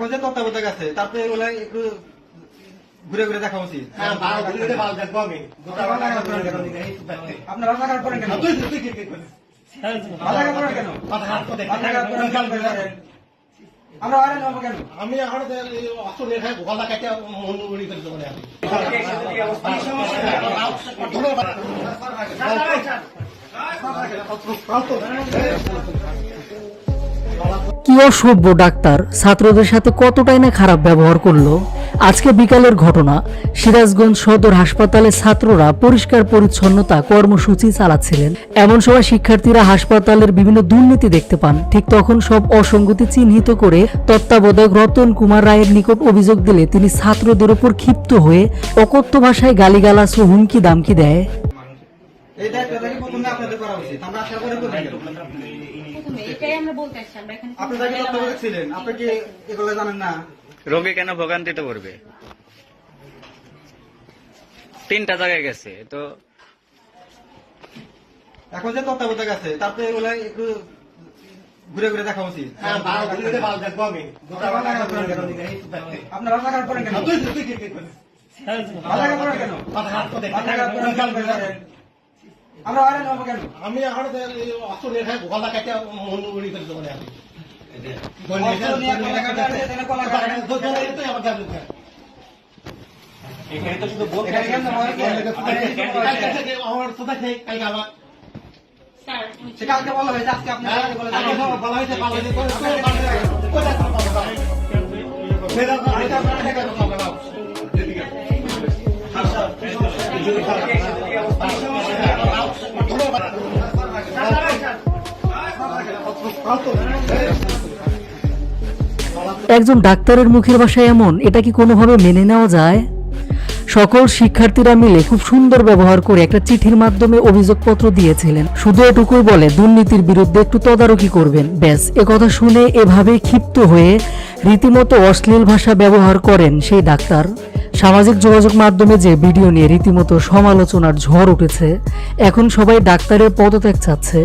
এখন যে তত্ত্বাবধায়ক আছে তারপরে এগুলো একটু ঘুরে ঘুরে দেখা উচিত। হ্যাঁ। আপনার করেন কেন? করেন কেন? করেন আমরা আরে নেব কেন? আমি এখন অস্ত্র গলা কাটে মন করে দেবো আমি। কি অসভ্য ডাক্তার? ছাত্রদের সাথে কতটাই না খারাপ ব্যবহার করল? আজকে বিকালের ঘটনা, সিরাজগঞ্জ সদর হাসপাতালে ছাত্ররা পরিষ্কার পরিচ্ছন্নতা কর্মসূচি চালাচ্ছিলেন। এমন সময় শিক্ষার্থীরা হাসপাতালের বিভিন্ন দুর্নীতি দেখতে পান। ঠিক তখন সব অসঙ্গতি চিহ্নিত করে তত্ত্বাবধায়ক রতন কুমার রায়ের নিকট অভিযোগ দিলে তিনি ছাত্রদের উপর ক্ষিপ্ত হয়ে অকথ্য ভাষায় গালিগালাজ ও হুমকি দামকি দেয়। এই দায়িত্বটা প্রথমে আপনাদের করা উচিত আমরা আশা করে করবেন কেন? প্রথমে এটাই আমরা বলতে আসছি আমরা এখানে আপনি যাকে তত্ত্বাবধায়ক ছিলেন আপনি কি এগুলো জানেন না রোগী কেন ভোগান্তিতে পড়বে তিনটা জায়গায় গেছে তো এখন যে তত্ত্বাবধায়ক আছে তারপরে এগুলো একটু ঘুরে ঘুরে দেখা উচিত হ্যাঁ, করেন কেন করেন কেন রাস্তাঘাট তো দেখি। রাস্তাঘাট করেন আমরা আরে নেব কেন? আমি এখন তো এই অস্ত্র নিয়ে গলা কাটে মন উড়ি করে দেবো না আমি। গলা এখানে গলা কাটে। তুই আমার আমার সোজা খেয়ে কালকে আবার। স্যার সে কালকে বলা হয়েছে আজকে আপনি হ্যাঁ। বলা হয়েছে, বলা হয়েছে, একজন ডাক্তারের মুখের ভাষায় এমন, এটা কি কোনোভাবে মেনে নেওয়া যায়? সকল শিক্ষার্থীরা মিলে খুব সুন্দর ব্যবহার করে একটা চিঠির মাধ্যমে অভিযোগপত্র দিয়েছিলেন। শুধু এটুকুই বলে, দুর্নীতির বিরুদ্ধে একটু তদারকি করবেন। ব্যাস কথা শুনে এভাবে ক্ষিপ্ত হয়ে রীতিমতো অশ্লীল ভাষা ব্যবহার করেন সেই ডাক্তার। সামাজিক যোগাযোগ মাধ্যমে যে ভিডিও নিয়ে রীতিমতো সমালোচনার ঝড় উঠেছে, এখন সবাই ডাক্তারের পদত্যাগ চাচ্ছে।